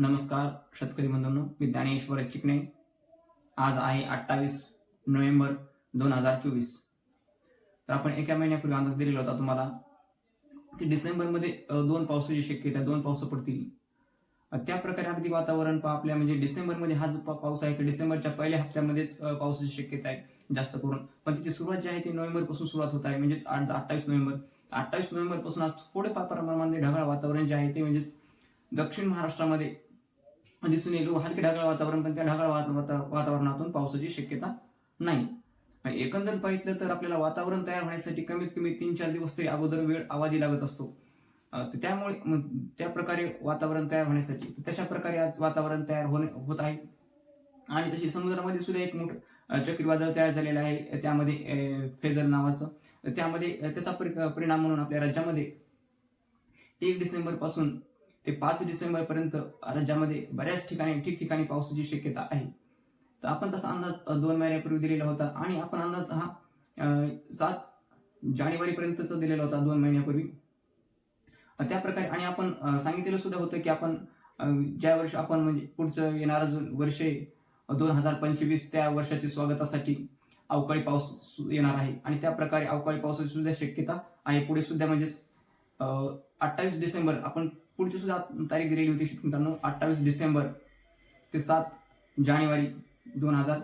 नमस्कार शेतकरी बंधूंनो. मी ज्ञानेश्वर चिकणे. आज आहे अठ्ठावीस नोव्हेंबर दोन हजार चोवीस. तर आपण एका महिन्यापूर्वी अंदाज दिलेला होता तुम्हाला की डिसेंबरमध्ये दोन पावसाची शक्यता आहे, दोन पावसं पडतील. त्याप्रकारे त्या प्रकारे अगदी वातावरण पा- आपल्या म्हणजे डिसेंबरमध्ये हा जो पाऊस आहे की डिसेंबरच्या पहिल्या हप्त्यामध्येच पावसाची शक्यता आहे जास्त करून. पण त्याची सुरुवात जी आहे ती नोव्हेंबरपासून सुरुवात होत आहे म्हणजेच आठ अठ्ठावीस नोव्हेंबर. अठ्ठावीस नोव्हेंबरपासून आज थोडेफार प्रमाणामध्ये ढगाळ वातावरण जे आहे ते म्हणजेच दक्षिण महाराष्ट्रामध्ये म्हणजे दिसून येईल हलके ढगाळ वातावरण पण त्या ढगाळ वाता- वातावरणातून पावसाची शक्यता नाही. एकंदर पाहिलं तर आपल्याला वातावरण तयार होण्यासाठी कमीत कमी तीन चार दिवस तरी अगोदर वेळ आवाजी लागत असतो. तर त्यामुळे त्या प्रकारे वातावरण तयार होण्यासाठी तशा प्रकारे आज वातावरण तयार होणे होत आहे. आणि तशी समुद्रामध्ये सुद्धा एक मोठं चक्रीवादळ तयार झालेलं आहे. त्यामध्ये फेजर नावाचं. त्यामध्ये त्याचा परि- परिणाम म्हणून आपल्या राज्यामध्ये एक डिसेंबरपासून ते पाच डिसेंबर पर्यंत राज्यामध्ये बऱ्याच ठिकाणी ठिकठिकाणी पावसाची शक्यता आहे. तर आपण तसा अंदाज दोन महिन्यापूर्वी दिलेला होता आणि आपण अंदाज हा सात जानेवारी पर्यंतचा दिलेला होता दोन महिन्यापूर्वी. त्याप्रकारे त्या प्रकारे आणि आपण सांगितलेलं सुद्धा होतं की आपण ज्या वर्ष आपण म्हणजे पुढचं येणारं जो वर्षे दोन हजार पंचवीस त्या वर्षाच्या स्वागतासाठी अवकाळी पाऊस येणार आहे. आणि त्या प्रकारे अवकाळी पावसाची सुद्धा शक्यता आहे. पुढे सुद्धा म्हणजेच अठ्ठावीस डिसेंबर आपण पुढची सुद्धा तारीख दिलेली होती मित्रांनो अठ्ठावीस डिसेंबर ते सात जानेवारी दोन हजार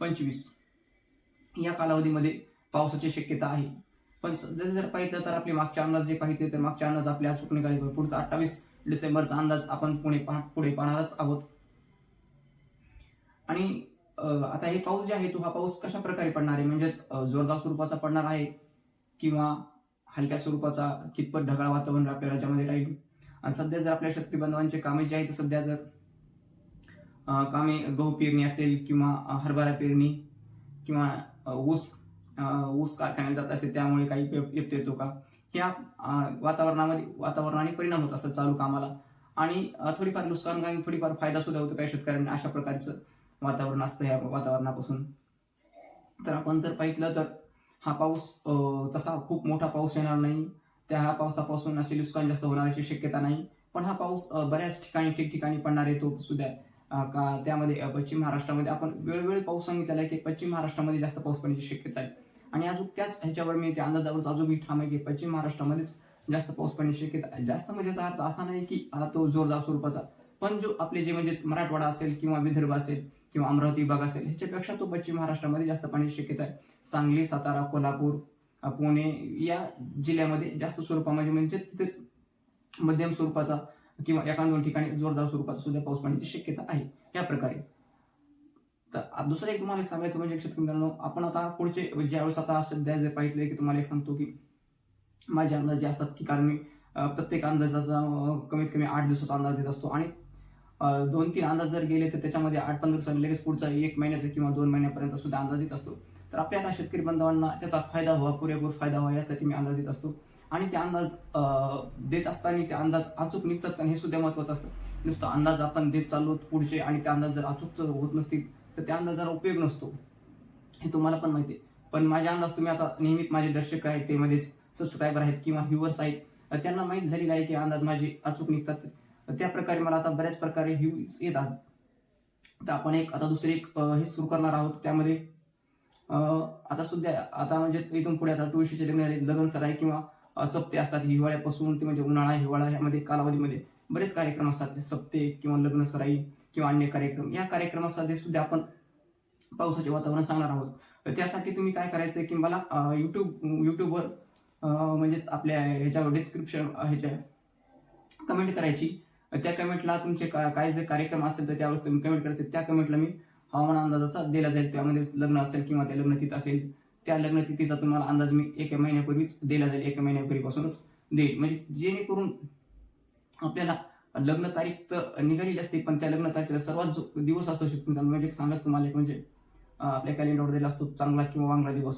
पंचवीस. या कालावधीमध्ये पावसाची शक्यता आहे. पण सध्या जर पाहिलं तर आपले मागचे अंदाज जे पाहिजे तर मागचे अंदाज आपले अचूक निघाले पुढचा अठ्ठावीस डिसेंबरचा अंदाज आपण पुणे पुढे पाहणारच आहोत. आणि आता हे पाऊस जे आहे तो हा पाऊस कशा प्रकारे पडणार आहे? म्हणजेच जोरदार स्वरूपाचा पडणार आहे किंवा हलक्या स्वरूपाचा कितपत ढगाळ वातावरण आपल्या राज्यामध्ये राहील? आणि सध्या जर आपल्या शेतकरी बांधवांचे कामे जे आहेत सध्या जर कामे गहू पेरणी असेल किंवा हरभरा पेरणी किंवा ऊस ऊस कारखान्यात जात असेल त्यामुळे काही येतो येतो का? ह्या वातावरणामध्ये वातावरणाने परिणाम होत असतात चालू कामाला. आणि थोडीफार नुकसान काही थोडीफार फायदा सुद्धा होतो काही शेतकऱ्यांना अशा प्रकारचं वातावरण असतं या वातावरणापासून. तर आपण जर पाहिलं तर हा पाऊस तसा खूप मोठा पाऊस येणार नाही. त्या हा पावसापासून असे नुकसान जास्त होण्याची शक्यता नाही. पण हा पाऊस बऱ्याच ठिकाणी ठिकठिकाणी पडणार आहे तो सुद्धा. का त्यामध्ये पश्चिम महाराष्ट्रामध्ये आपण वेळोवेळी पाऊस सांगितलेला आहे की पश्चिम महाराष्ट्रामध्ये जास्त पाऊस पडण्याची शक्यता आहे. आणि अजून त्याच ह्याच्यावर मी त्या अंदाजावरच अजूनही ठाम आहे की पश्चिम महाराष्ट्रामध्येच जास्त पाऊस पडण्याची शक्यता आहे. जास्त म्हणजे याचा अर्थ असा नाही की हा तो जोरदार स्वरूपाचा. पण जो आपले जे म्हणजे मराठवाडा असेल किंवा विदर्भ असेल किंवा अमरावती विभाग असेल ह्याच्यापेक्षा तो पश्चिम महाराष्ट्रामध्ये जास्त पाण्याची शक्यता आहे. सांगली सातारा कोल्हापूर पुणे या जिल्ह्यामध्ये जास्त स्वरूपामध्ये म्हणजे, म्हणजे तिथेच मध्यम स्वरूपाचा किंवा एका दोन ठिकाणी जोरदार स्वरूपाचा सुद्धा पाऊस पाण्याची शक्यता आहे. या प्रकारे. तर दुसरं एक तुम्हाला सांगायचं म्हणजे शेतकरी मित्रांनो आपण आता पुढचे ज्यावेळेस आता सध्या जे पाहिजे की तुम्हाला एक सांगतो की माझे अंदाज जे असतात की कारण मी प्रत्येक अंदाजाचा कमीत कमी आठ दिवसाचा अंदाज देत असतो. आणि दोन तीन अंदाज जर गेले तर त्याच्यामध्ये आठ पंधरा दिवसांनी लगेच पुढचा एक महिन्याचा किंवा दोन महिन्यापर्यंत सुद्धा अंदाज देत असतो. तर आपल्या शेतकरी बांधवांना त्याचा फायदा व्हावा पुरेपूर फायदा व्हावा यासाठी मी अंदाज देत असतो. आणि ते अंदाज देत असताना ते अंदाज अचूक निघतात का हे सुद्धा महत्वाचं असतं. नुसतं अंदाज आपण देत चाललो पुढचे आणि ते अंदाज जर अचूक जर होत नसतील तर त्या अंदाजाला उपयोग नसतो. हे तुम्हाला पण माहिती आहे. पण माझे अंदाज तुम्ही आता नेहमीच माझे दर्शक आहेत ते मध्येच सबस्क्रायबर आहेत किंवा व्ह्युअर्स आहेत त्यांना माहीत झालेलं आहे की अंदाज माझे अचूक निघतात. त्या प्रकारे मला आता बऱ्याच प्रकारे व्ह्यूज येतात. तर आपण एक आता दुसरे एक हे सुरू करणार आहोत. त्यामध्ये आता सुद्धा आता म्हणजेच इथून पुढे आता तुळशीचे लग्न लग्न सराई किंवा सप्ते असतात. हिवाळ्यापासून ते म्हणजे उन्हाळा हिवाळा ह्यामध्ये कालावधीमध्ये बरेच कार्यक्रम असतात. सप्ते किंवा लग्न सराई किंवा अन्य कार्यक्रम. या कार्यक्रमासाठी सुद्धा आपण पावसाचे वातावरण सांगणार आहोत. तर त्यासाठी तुम्ही काय करायचं की मला युट्यूब युट्यूबवर म्हणजेच आपल्या ह्याच्यावर डिस्क्रिप्शन ह्याच्या कमेंट करायची. त्या कमेंटला तुमचे का- काय जे कार्यक्रम असेल तर त्यावेळेस तुम्ही कमेंट करायचे. त्या कमेंटला मी हवामान अंदाजाचा दिला जाईल. त्यामध्ये लग्न असेल किंवा त्या लग्नतिथी असेल त्या लग्नतिथीचा तुम्हाला अंदाज मी एका महिन्यापूर्वीच दिला जाईल. एका महिन्यापूर्वीपासूनच देईल. म्हणजे जेणेकरून आपल्याला लग्न तारीख तर निघालेली असते पण त्या लग्न तारखेला सर्वात जो दिवस असतो शेतकरी म्हणजे सांगाच तुम्हाला एक म्हणजे आपल्या कॅलेंडरवर दिला असतो चांगला किंवा वांगला दिवस.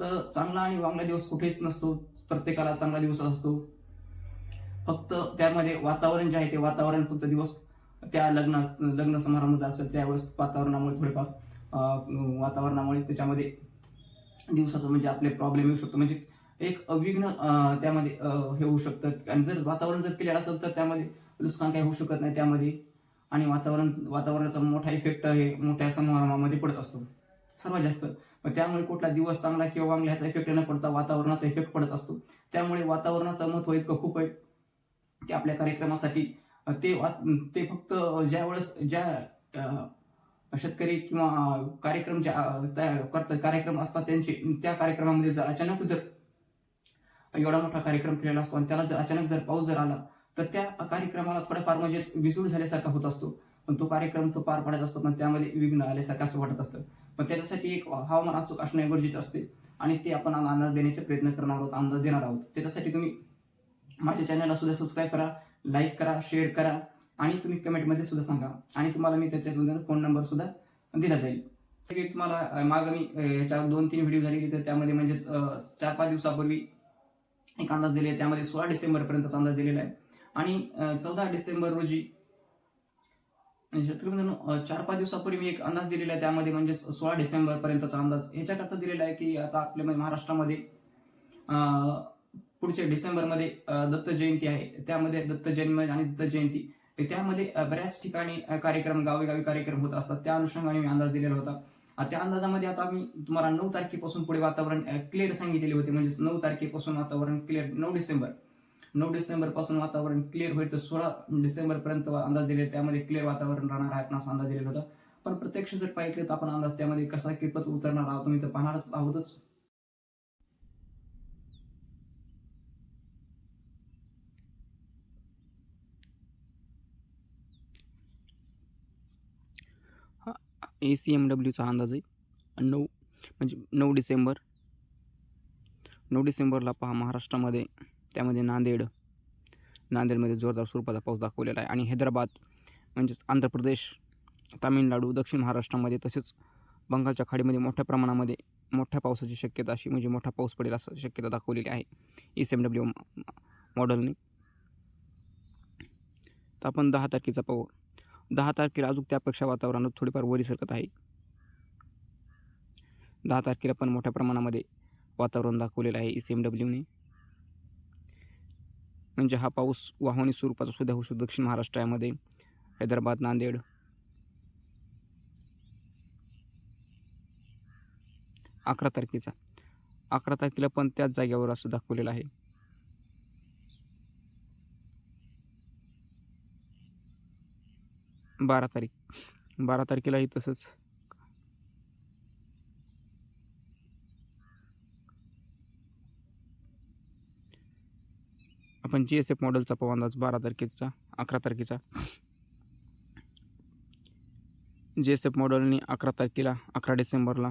तर चांगला आणि वांगला दिवस कुठेच नसतो. प्रत्येकाला चांगला दिवस असतो. फक्त त्यामध्ये वातावरण जे आहे ते वातावरण फक्त दिवस त्या लग्न लग्न समारंभ असेल त्यावेळेस वातावरणामुळे थोडेफार वातावरणामुळे त्याच्यामध्ये दिवसाचं म्हणजे आपले प्रॉब्लेम येऊ शकतो. म्हणजे एक अविघ्न त्यामध्ये हे होऊ शकतं. आणि जर वातावरण जर क्लिअर असेल तर त्यामध्ये नुकसान काही होऊ शकत नाही त्यामध्ये. आणि वातावरण वातावरणाचा मोठा इफेक्ट हे मोठ्या समारंभामध्ये पडत असतो. सर्वात जास्त. मग त्यामुळे कुठला दिवस चांगला किंवा वांगला ह्याचा इफेक्ट न पडता वातावरणाचा इफेक्ट पडत असतो. त्यामुळे वातावरणाचं महत्त्व इतकं खूप आहे की आपल्या कार्यक्रमासाठी ते ते फक्त ज्या वेळेस ज्या शेतकरी किंवा कार्यक्रम ज्या करतात कार्यक्रम असतात त्यांचे त्या कार्यक्रमामध्ये जर अचानक जर एवढा मोठा कार्यक्रम केलेला असतो आणि त्याला जर अचानक जर पाऊस जर आला तर त्या कार्यक्रमाला थोडंफार म्हणजे विसूळ झाल्यासारखा होत असतो. पण तो कार्यक्रम तो पार पडत असतो पण त्यामध्ये विघ्न आल्यासारखं असं वाटत असतं. पण त्याच्यासाठी एक हवामान अचूक असणे गरजेचे असते आणि ते आपण अंदाज देण्याचा प्रयत्न करणार आहोत अंदाज देणार आहोत. त्याच्यासाठी तुम्ही माझ्या चॅनलला सुद्धा सबस्क्राईब करा. लाईक करा शेअर करा आणि तुम्ही कमेंटमध्ये सुद्धा सांगा. आणि तुम्हाला मी त्याच्यातून फोन नंबर सुद्धा दिला जाईल. तुम्हाला मागं मी अं, याच्या दोन तीन व्हिडिओ झालेली तर त्यामध्ये म्हणजेच चार पाच दिवसापूर्वी एक अंदाज दिले त्यामध्ये सोळा डिसेंबर पर्यंतचा अंदाज दिलेला आहे. आणि चौदा डिसेंबर रोजी म्हणजे शेतकरी चार पाच दिवसापूर्वी मी एक अंदाज दिलेला आहे. त्यामध्ये म्हणजेच सोळा डिसेंबर पर्यंतचा अंदाज. ह्याच्याकरता दिलेला आहे की आता आपल्या महाराष्ट्रामध्ये पुढच्या डिसेंबरमध्ये दत्त जयंती आहे. त्यामध्ये दत्त जन्म आणि दत्त जयंती त्यामध्ये बऱ्याच ठिकाणी कार्यक्रम गावेगावी कार्यक्रम होत असतात. त्या अनुषंगाने मी अंदाज दिलेला होता. त्या अंदाजामध्ये आता मी तुम्हाला नऊ तारखेपासून पुढे वातावरण क्लिअर सांगितलेले होते. म्हणजे नऊ तारखेपासून वातावरण क्लिअर नऊ डिसेंबर. नऊ डिसेंबरपासून वातावरण क्लिअर होईल तर सोळा डिसेंबर पर्यंत अंदाज दिले त्यामध्ये क्लिअर वातावरण राहणार आहे असा अंदाज दिलेला होता. पण प्रत्यक्ष जर पाहिजे तर आपण अंदाज त्यामध्ये कसा कितपत उतरणार आहोत तुम्ही तर पाहणारच आहोतच. ए सी एम डब्ल्यूचा अंदाज आहे. नऊ म्हणजे नऊ डिसेंबर नऊ डिसेंबरला पहा महाराष्ट्रामध्ये त्यामध्ये नांदेड नांदेडमध्ये जोरदार स्वरूपाचा पाऊस दाखवलेला आहे. आणि हैदराबाद म्हणजेच आंध्र प्रदेश तामिळनाडू दक्षिण महाराष्ट्रामध्ये तसेच बंगालच्या खाडीमध्ये मोठ्या प्रमाणामध्ये मोठ्या पावसाची शक्यता अशी म्हणजे मोठा पाऊस पडेल असं शक्यता दाखवलेली आहे. ई सी एम डब्ल्यू मॉडेलने. तर आपण दहा तारखेचा पाहू. दहा तारखेला अजून त्यापेक्षा वातावरणात थोडीफार वरी सरकत आहे. दहा तारखेला पण मोठ्या प्रमाणामध्ये वातावरण दाखवलेलं आहे ई सी एम डब्ल्यूने म्हणजे हा पाऊस वाहनी स्वरूपाचा सुद्धा होऊ शकतो दक्षिण महाराष्ट्रामध्ये. हैदराबाद नांदेड. अकरा तारखेचा. अकरा तारखेला पण त्याच जागेवर असं दाखवलेलं आहे. बारा तारीख. बारा तारखेलाही तसंच. आपण जी एस एफ मॉडेलचा पाहू अंदाज बारा तारखेचा अकरा तारखेचा. जी एस एफ मॉडेलने अकरा तारखेला अकरा डिसेंबरला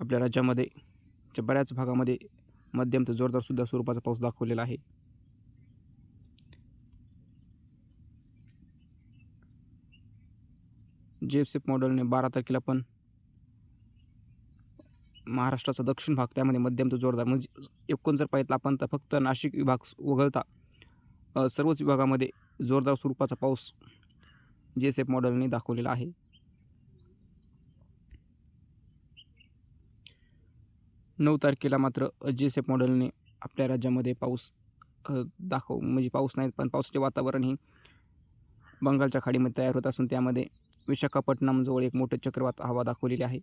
आपल्या राज्यामध्ये च्या बऱ्याच भागामध्ये मध्यम ते जोरदारसुद्धा स्वरूपाचा पाऊस दाखवलेला आहे. जे एफ एफ मॉडेलने बारा तारखेला पण महाराष्ट्राचा दक्षिण भाग त्यामध्ये मध्यम तो जोरदार. म्हणजे एकूण जर पाहिजे आपण तर फक्त नाशिक विभाग वगळता सर्वच विभागामध्ये जोरदार स्वरूपाचा पाऊस जे एस एफ मॉडेलने दाखवलेला आहे. नऊ तारखेला मात्र जे एस एफ मॉडेलने आपल्या राज्यामध्ये पाऊस दाखव म्हणजे पाऊस नाही पण पावसाचे वातावरण हे बंगालच्या खाडीमध्ये तयार होत असून त्यामध्ये विशाखापट्टणमजवळ एक मोठं चक्रवात हवा दाखवलेली आहे.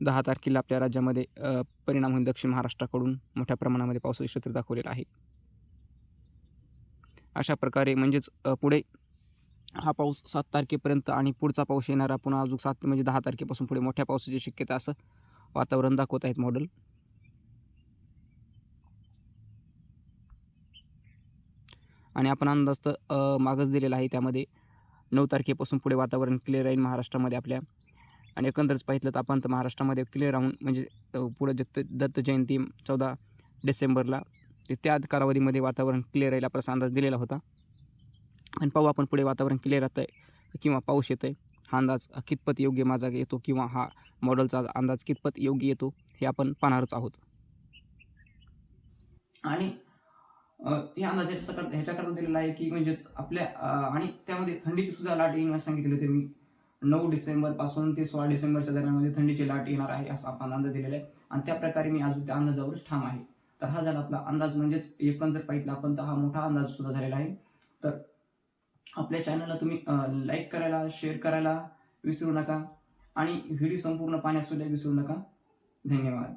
दहा तारखेला आपल्या राज्यामध्ये परिणाम होईल दक्षिण महाराष्ट्राकडून. मोठ्या प्रमाणामध्ये पावसाचे क्षेत्र दाखवलेलं आहे. अशा प्रकारे म्हणजेच पुढे हा पाऊस सात तारखेपर्यंत आणि पुढचा पाऊस येणारा पुन्हा अजून सात म्हणजे दहा तारखेपासून पुढे मोठ्या पावसाची शक्यता असं वातावरण दाखवत आहेत मॉडेल आणि आपण अंदाज तर मागच दिलेला आहे त्यामध्ये. नऊ तारखेपासून पुढे वातावरण क्लिअर राहील महाराष्ट्रामध्ये आपल्या. आणि एकंदरच पाहिलं तर आपण तर महाराष्ट्रामध्ये क्लिअर राहून म्हणजे पुढं दत्त दत्त जयंती चौदा डिसेंबरला ते त्या कालावधीमध्ये वातावरण क्लिअर राहील आपला अंदाज दिलेला होता. आणि पाहू आपण पुढे वातावरण क्लिअर राहतं आहे किंवा पाऊस येतं आहे हा अंदाज कितपत योग्य माझा येतो किंवा हा मॉडेलचा अंदाज कितपत योग्य येतो हे आपण पाहणारच आहोत. आणि हे अंदाज ह्याच्याकरता ह्याच्याकरता दिलेला आहे की म्हणजेच आपल्या आणि त्यामध्ये थंडीची सुद्धा लाट येईल सांगितले होते मी. नऊ डिसेंबरपासून ते सोळा डिसेंबरच्या दरम्यानमध्ये थंडीची लाट येणार आहे असा आपण अंदाज दिलेला आहे. आणि त्या प्रकारे मी अजून त्या अंदाजावरच ठाम आहे. तर हा झाला आपला अंदाज म्हणजेच एकूण जर पाहितला आपण तर हा मोठा अंदाज सुद्धा झालेला आहे. तर आपल्या चॅनलला तुम्ही लाईक करायला शेअर करायला विसरू नका. आणि व्हिडिओ संपूर्ण पाहण्यासुद्धा विसरू नका. धन्यवाद.